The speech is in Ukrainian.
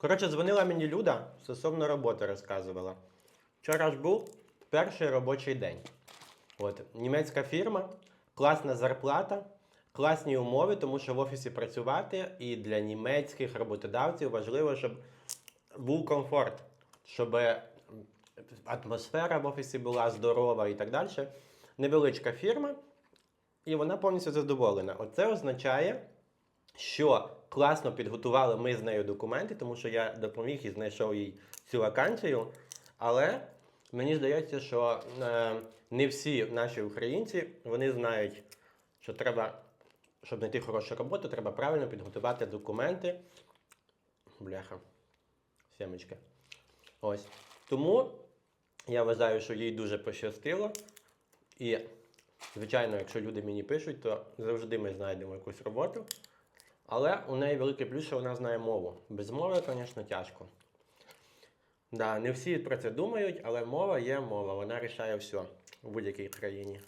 Коротше, дзвонила мені Люда, стосовно роботи розказувала. Вчора ж був перший робочий день. От, німецька фірма, класна зарплата, класні умови, тому що в офісі працювати і для німецьких роботодавців важливо, щоб був комфорт, щоб атмосфера в офісі була здорова і так далі. Невеличка фірма, і вона повністю задоволена. Оце означає, що класно підготували ми з нею документи, тому що я допоміг і знайшов їй цю вакансію. Але мені здається, що е, не всі наші українці вони знають, що треба, щоб знайти хорошу роботу, треба правильно підготувати документи. Бляха. Сімечки. Ось. Тому я вважаю, що їй дуже пощастило. І, звичайно, якщо люди мені пишуть, то завжди ми знайдемо якусь роботу. Але у неї великий плюс, що вона знає мову. Без мови, звісно, тяжко. Да, не всі про це думають, але мова є мова, вона рішає все в будь-якій країні.